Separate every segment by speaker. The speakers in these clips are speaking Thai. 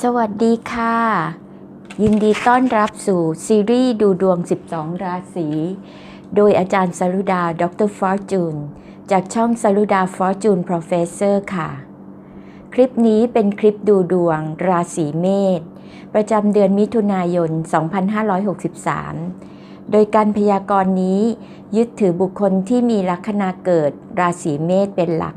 Speaker 1: สวัสดีค่ะ ยินดีต้อนรับสู่ซีรีส์ดูดวง 12 ราศี โดยอาจารย์สรุดา ดรฟอร์จูน จากช่องสรุดาฟอร์จูนโปรเฟสเซอร์ค่ะ คลิปนี้เป็นคลิปดูดวงราศีเมษ ประจำเดือนมิถุนายน 2563 โดยการพยากรณ์นี้ ยึดถือบุคคลที่มีลัคนาเกิดราศีเมษเป็นหลัก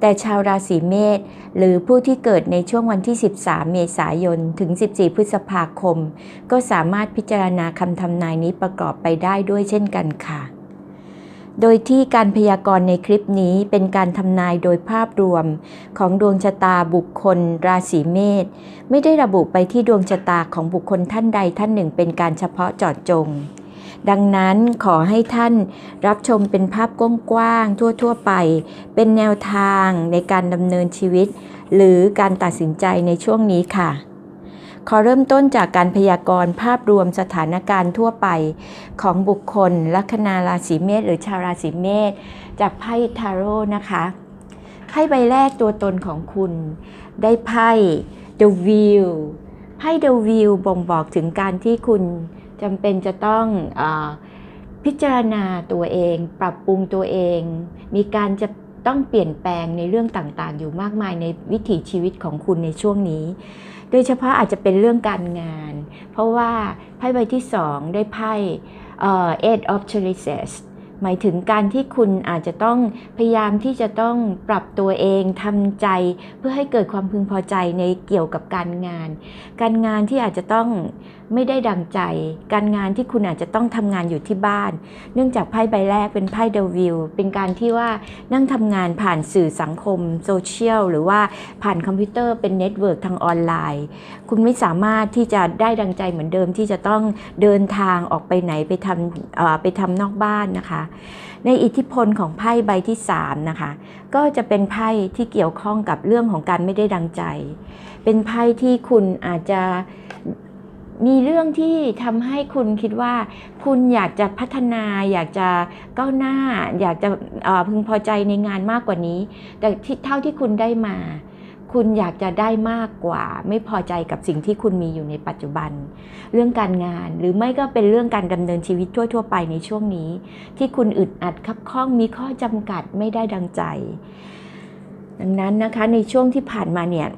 Speaker 1: แต่ชาวราศีเมษหรือผู้ที่เกิดในช่วงวันที่ 13 เมษายน ถึง 14 พฤษภาคม ก็สามารถพิจารณาคำทำนายนี้ประกอบไปได้ด้วยเช่นกันค่ะ โดยที่การพยากรณ์ในคลิปนี้เป็นการทำนายโดยภาพรวม ของดวงชะตาบุคคล ราศีเมษไม่ได้ระบุไปที่ดวงชะตาของบุคคลท่านใดท่านหนึ่งเป็นการเฉพาะเจาะจง ดังนั้นขอให้ท่านรับชมเป็นภาพกว้างๆทั่วๆไป เป็นแนวทางในการดำเนินชีวิต หรือการตัดสินใจในช่วงนี้ค่ะขอเริ่มต้นจากการพยากรณ์ภาพรวมสถานการณ์ทั่วไปของบุคคล ลัคนาราศีเมษหรือชาวราศีเมษจากไพ่ทาโร่นะคะไพ่ใบแรกตัวตนของคุณ ได้ไพ่ The Wheel ไพ่ The Wheel บ่งบอกถึงการที่คุณ จำเป็นจะต้องอพิจารณาตัวเอง ปรับปรุงตัวเอง มีการจะต้องเปลี่ยนแปลงในเรื่องต่างๆ อยู่มากมายในวิถีชีวิตของคุณในช่วงนี้ โดยเฉพาะอาจจะเป็นเรื่องการงาน เพราะว่าไพ่ใบที่สองได้ไพ่เอ่อ Eight of Chalices หมายถึงการที่คุณอาจจะต้องพยายามที่จะต้องปรับตัวเองทำใจ เพื่อให้เกิดความพึงพอใจในเกี่ยวกับการงาน การงานที่อาจจะต้องไม่ได้ดังใจ การงานที่คุณอาจจะต้องทำงานอยู่ที่บ้าน เนื่องจากไพ่ใบแรกเป็นไพ่เดวิลเป็นการที่ว่านั่งทำงานผ่านสื่อสังคมโซเชียลหรือว่าผ่านคอมพิวเตอร์เป็นเน็ตเวิร์กทางออนไลน์ คุณไม่สามารถที่จะได้ดังใจเหมือนเดิมที่จะต้องเดินทางออกไปไหนไปทำไปทำนอกบ้านนะคะในอิทธิพลของไพ่ใบที่3นะคะ ก็จะเป็นไพ่ที่เกี่ยวข้องกับเรื่องของการไม่ได้ดังใจ เป็นไพ่ที่คุณอาจจะมีเรื่องที่ทำให้คุณคิดว่า คุณอยากจะพัฒนา อยากจะก้าวหน้า อยากจะพึงพอใจในงานมากกว่านี้ แต่เท่าที่คุณได้มา คุณอยากจะได้มากกว่า ไม่พอใจกับสิ่งที่คุณมีอยู่ในปัจจุบัน เรื่องการงานหรือไม่ก็เป็นเรื่องการดำเนินชีวิตทั่ว ๆ ไปในช่วงนี้ ที่คุณอึดอัดคับข้องมีข้อจำกัดไม่ได้ดังใจ ดังนั้นนะคะในช่วงที่ผ่านมาเนี่ย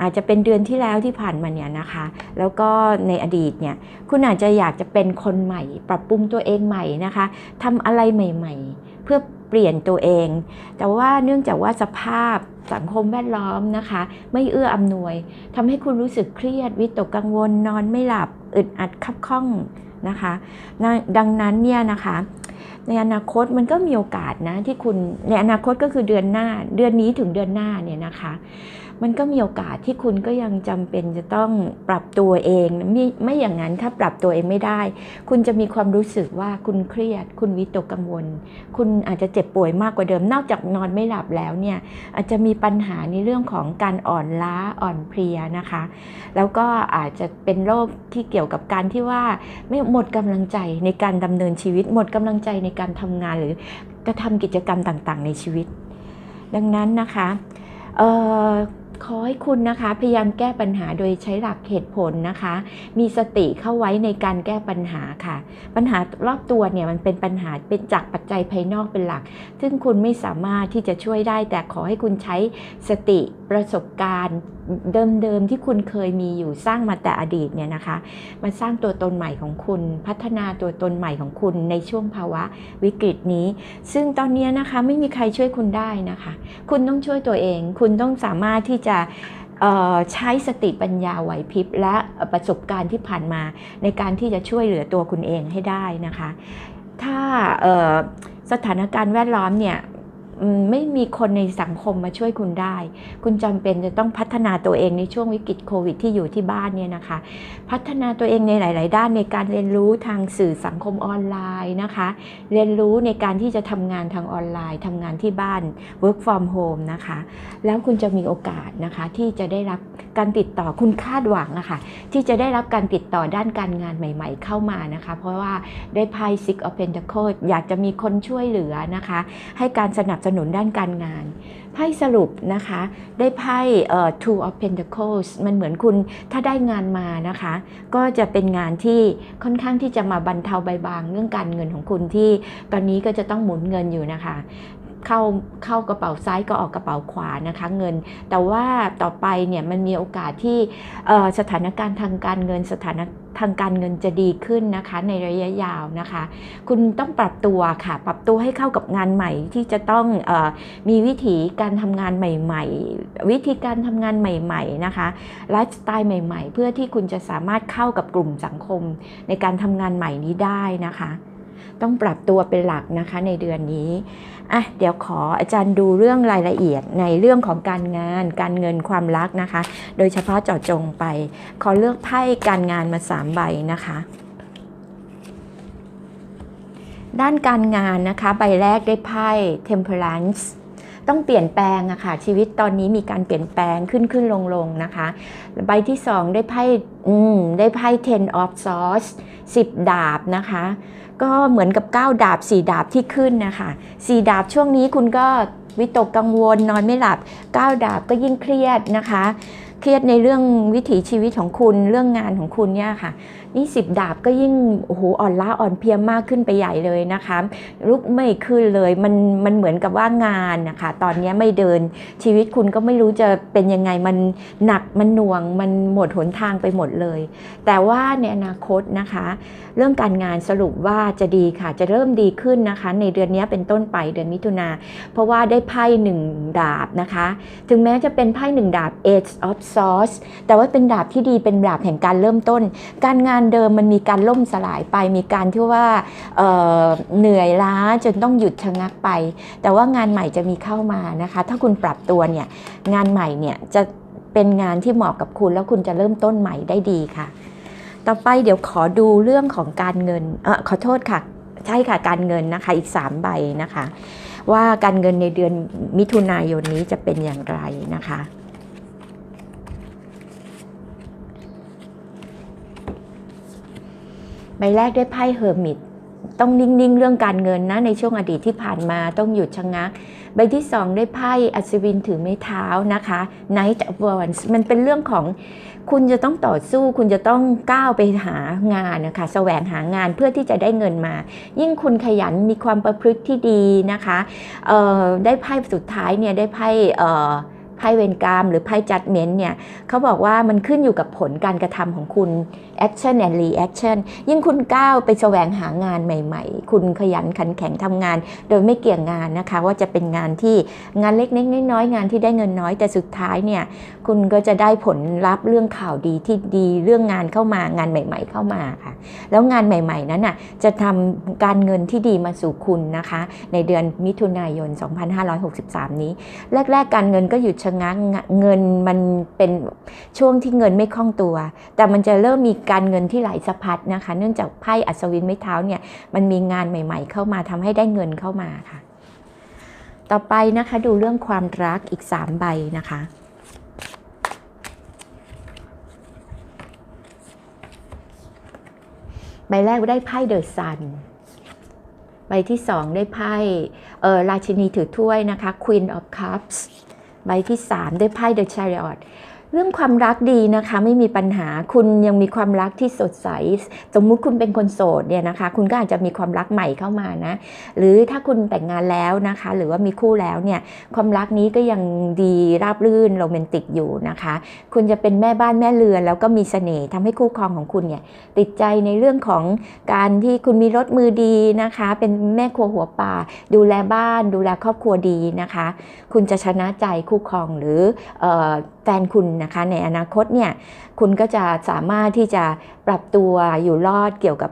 Speaker 1: อาจจะเป็นเดือนที่แล้วที่ผ่านมาเนี่ยนะคะ แล้วก็ในอดีตเนี่ย คุณอาจจะอยากจะเป็นคนใหม่ ปรับปรุงตัวเองใหม่นะคะทำอะไรใหม่ ๆ เพื่อ เปลี่ยนตัวเอง แต่ว่าเนื่องจากว่าสภาพสังคมแวดล้อมนะคะ ไม่เอื้ออำนวยทำให้คุณรู้สึกเครียดวิตกกังวลนอนไม่หลับอึดอัดคับข้องนะคะ ดังนั้นเนี่ยนะคะในอนาคตมันก็มีโอกาสนะที่คุณในอนาคตก็คือเดือนหน้าเดือนนี้ถึงเดือนหน้าเนี่ยนะคะ มันก็มีโอกาสที่คุณก็ยังจำเป็นจะต้องปรับตัวเองไม่ไม่อย่างนั้นถ้าปรับตัวเองไม่ได้ คุณจะมีความรู้สึกว่าคุณเครียด คุณวิตกกังวล คุณอาจจะเจ็บป่วยมากกว่าเดิม นอกจากนอนไม่หลับแล้วเนี่ยอาจจะมีปัญหาในเรื่องของการอ่อนล้าอ่อนเพลียนะคะ แล้วก็อาจจะเป็นโรคที่เกี่ยวกับการที่ว่าไม่หมดกำลังใจในการดำเนินชีวิต หมดกำลังใจในการทำงานหรือกระทำกิจกรรมต่างๆ ในชีวิต ดังนั้นนะคะเอ่อ ขอให้คุณนะคะพยายามแก้ปัญหาโดยใช้หลักเหตุผลนะคะ มีสติเข้าไว้ในการแก้ปัญหาค่ะ ปัญหารอบตัวเนี่ยมันเป็นปัญหาเป็นจากปัจจัยภายนอกเป็นหลัก ซึ่งคุณไม่สามารถที่จะช่วยได้ แต่ขอให้คุณใช้สติ ประสบการณ์เดิมๆที่คุณเคยมีอยู่สร้างมาแต่อดีตเนี่ยนะคะมาสร้างตัวตนใหม่ของคุณ พัฒนาตัวตนใหม่ของคุณในช่วงภาวะวิกฤตนี้ ซึ่งตอนนี้นะคะไม่มีใครช่วยคุณได้นะคะ คุณต้องช่วยตัวเอง คุณต้องสามารถที่จะใช้สติปัญญาไหวพริบและประสบการณ์ที่ผ่านมา ในการที่จะช่วยเหลือตัวคุณเองให้ได้นะคะ ถ้าสถานการณ์แวดล้อมเนี่ย ไม่มีคนในสังคมมาช่วยคุณได้ คุณจำเป็นจะต้องพัฒนาตัวเองในช่วงวิกฤตโควิดที่อยู่ที่บ้านเนี่ยนะคะ พัฒนาตัวเองในหลาย ๆ ด้านในการเรียนรู้ทางสื่อสังคมออนไลน์นะคะ เรียนรู้ในการที่จะทำงานทางออนไลน์ทำงานที่บ้าน work from home นะคะ แล้วคุณจะมีโอกาสนะคะที่จะได้รับการติดต่อคุณคาดหวังนะคะที่จะได้รับการติดต่อด้านการงานใหม่ ๆ เข้ามานะคะ เพราะว่าได้ไพ่ Six of Pentacles อยากจะมีคนช่วยเหลือนะคะ ให้การสนับสนุนด้านการงานไพ่สรุปนะคะ ได้ไพ่เอ่อ two of pentacles มันเหมือนคุณถ้าได้งานมานะคะ ก็จะเป็นงานที่ค่อนข้างที่จะมาบรรเทาใบบางเรื่องการเงินของคุณที่ตอนนี้ก็จะต้องหมุนเงินอยู่นะคะ เข้าเข้ากระเป๋าซ้ายก็ออกกระเป๋าขวานะคะเงิน แต่ว่าต่อไปเนี่ยมันมีโอกาสที่สถานการณ์ทางการเงินสถานะทางการเงินจะดีขึ้นนะคะในระยะยาวนะคะ คุณต้องปรับตัวค่ะ ปรับตัวให้เข้ากับงานใหม่ที่จะต้องออมีวิธีการทำงานใหม่ ๆ วิธีการทำงานใหม่ ๆนะคะไลฟ์สไตล์ใหม่ ๆ เพื่อที่คุณจะสามารถเข้ากับกลุ่มสังคมในการทำงานใหม่นี้ได้นะคะ ต้องปรับตัวเป็นหลักนะคะในเดือนนี้อะเดี๋ยวขออาจารย์ดูเรื่องรายละเอียดในเรื่องของการงาน การเงินความรักนะคะ โดยเฉพาะเจาะจงไป ขอเลือกไพ่การงานมาสามใบนะคะด้านการงานนะคะ ใบแรกได้ไพ่ temperance ต้องเปลี่ยนแปลงอะค่ะ ชีวิตตอนนี้มีการเปลี่ยนแปลงขึ้นขึ้นลงลงนะคะ ใบที่สองได้ไพ่อืมได้ไพ่ ten of swords 10 ดาบนะคะ ก็เหมือนกับ 9 ดาบ 4 ดาบที่ขึ้นนะคะ4ดาบช่วงนี้คุณก็วิตกกังวลนอนไม่หลับ 9 ดาบก็ยิ่งเครียดนะคะ เครียดในเรื่องวิถีชีวิตของคุณเรื่องงานของคุณเนี่ยค่ะ นี่สิบดาบก็ยิ่งโอ้โหอ่อนล้าอ่อนเพียมากขึ้นไปใหญ่เลยนะคะลุกไม่ขึ้นเลยมันมันเหมือนกับว่างานนะคะตอนนี้ไม่เดินชีวิตคุณก็ไม่รู้จะเป็นยังไงมันหนักมันหน่วงมันหมดหนทางไปหมดเลย แต่ว่าในอนาคตนะคะ เรื่องการงานสรุปว่าจะดีค่ะจะเริ่มดีขึ้นนะคะ ในเดือนนี้เป็นต้นไปเดือนมิถุนาเพราะว่าได้ไพ่หนึ่งดาบนะคะ ถึงแม้จะเป็นไพ่หนึ่งดาบ Eight of Swords แต่ว่าเป็นดาบที่ดีเป็นดาบแห่งการเริ่มต้น การงานเดิมมันมีการล่มสลายไป มีการที่ว่าเเหนื่อยล้าจนต้องหยุดชะงักไป แต่ว่างานใหม่จะมีเข้ามานะคะ ถ้าคุณปรับตัวเนี่ยงานใหม่เนี่ยจะเป็นงานที่เหมาะกับคุณแล้วคุณจะเริ่มต้นใหม่ได้ดีค่ะ ต่อไปเดี๋ยวขอดูเรื่องของการเงินเออขอโทษค่ะใช่ค่ะการเงินนะคะอีก 3 ใบนะคะ ว่าการเงินในเดือนมิถุนายนนี้จะเป็นอย่างไรนะคะ ใบแรกได้ไพ่เฮอร์มิตต้องนิ่งๆ เรื่องการเงินนะในช่วงอดีตที่ผ่านมาต้องหยุดชะงัก ใบที่ 2 ได้ไพ่อัศวินถือไม้เท้านะคะ Knight of Wands มันเป็นเรื่องของคุณจะต้องต่อสู้คุณจะต้องก้าวไปหางานนะคะแสวงหางานเพื่อที่จะได้เงินมา ยิ่งคุณขยันมีความประพฤติที่ดีนะคะเอ่อได้ไพ่สุดท้ายเนี่ยได้ไพ่อ่อ ไพ่เวรกรรมหรือไพ่จัดเมนต์เนี่ยเขาบอกว่ามันขึ้นอยู่กับผลการกระทำของคุณ action and reaction ยิ่งคุณก้าวไปแสวงหางานใหม่ ๆ คุณขยันขันแข็งทำงาน โดยไม่เกี่ยงงานนะคะ ว่าจะเป็นงานที่งานเล็กๆน้อยๆงานที่ได้เงินน้อยแต่สุดท้ายเนี่ยคุณก็จะได้ผลลัพธ์เรื่องข่าวดีที่ดีเรื่องงานเข้ามางานใหม่ ๆ เข้ามาค่ะ แล้วงานใหม่ ๆ นั้นน่ะจะทำการเงินที่ดีมาสู่คุณนะคะ ในเดือนมิถุนายน 2563 นี้ แรก ๆ การเงินก็หยุดชะงักเงินมันเป็นช่วงที่เงินไม่คล่องตัว แต่มันจะเริ่มมีการเงินที่ไหลสะพัดนะคะ เนื่องจากไพ่อัศวินไม้เท้าเนี่ยมันมีงานใหม่ ๆ เข้ามาทำให้ได้เงินเข้ามาค่ะ ต่อไปนะคะดูเรื่องความรักอีก 3 ใบนะคะใบแรกได้ไพ่เดอะซัน ใบที่สองได้ไพ่ราชินีถือถ้วยนะคะ Queen of Cups ใบที่ 3 ได้ไพ่เดอะชาริออต เรื่องความรักดีนะคะไม่มีปัญหาคุณยังมีความรักที่สดใส สมมุติคุณเป็นคนโสดเนี่ยนะคะ คุณก็อาจจะมีความรักใหม่เข้ามานะ หรือถ้าคุณแต่งงานแล้วนะคะ หรือว่ามีคู่แล้วเนี่ยความรักนี้ก็ยังดีราบรื่นโรแมนติกอยู่นะคะ คุณจะเป็นแม่บ้านแม่เรือน แล้วก็มีเสน่ห์ทำให้คู่ครองของคุณเนี่ยติดใจในเรื่องของการที่คุณมีรถมือดีนะคะ เป็นแม่ครัวหัวป่า ดูแลบ้าน ดูแลครอบครัวดีนะคะ คุณจะชนะใจคู่ครองหรืออ ฟนคุณนะคะในอนาคตเนี่ยคุณก็จะสามารถที่จะปรับตัวอยู่รอดเกี่ยวกับ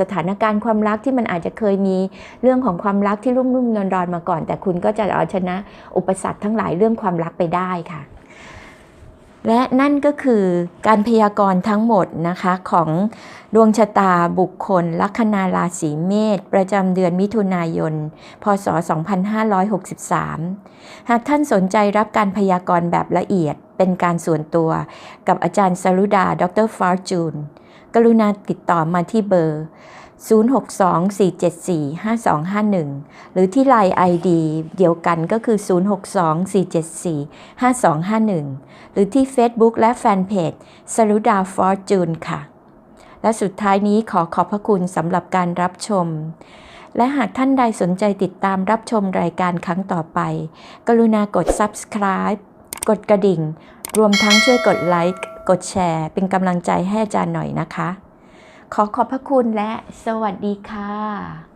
Speaker 1: สถานการณ์ความรักที่มันอาจจะเคยมีเรื่องของความรักที่รุ่มรุ่มนอนรอนมาก่อน แต่คุณก็จะเอาชนะอุปสรรคทั้งหลายเรื่องความรักไปได้ค่ะ และนั่นก็คือการพยากรณ์ทั้งหมดนะคะของดวงชะตาบุคคล ลัคนาราศีเมษประจำเดือนมิถุนายน พศ 2563 หากท่านสนใจรับการพยากรณ์แบบละเอียดเป็นการส่วนตัว กับอาจารย์สรุดา ดรฟาร์จูน กรุณาติดต่อมาที่เบอร์ 062-474-5251 หรือที่ Line ID เดียวกันก็คือ 062-474-5251 หรือที่ Facebook และแฟนเพจสรุดาฟอร์จูนค่ะ และสุดท้ายนี้ขอขอบพระคุณสำหรับการรับชม และหากท่านใดสนใจติดตามรับชมรายการครั้งต่อไป กรุณากด subscribe กดกระดิ่ง รวมทั้งช่วยกดไลค์ กดแชร์ เป็นกำลังใจให้อาจารย์หน่อยนะคะ ขอขอบพระคุณและสวัสดีค่ะ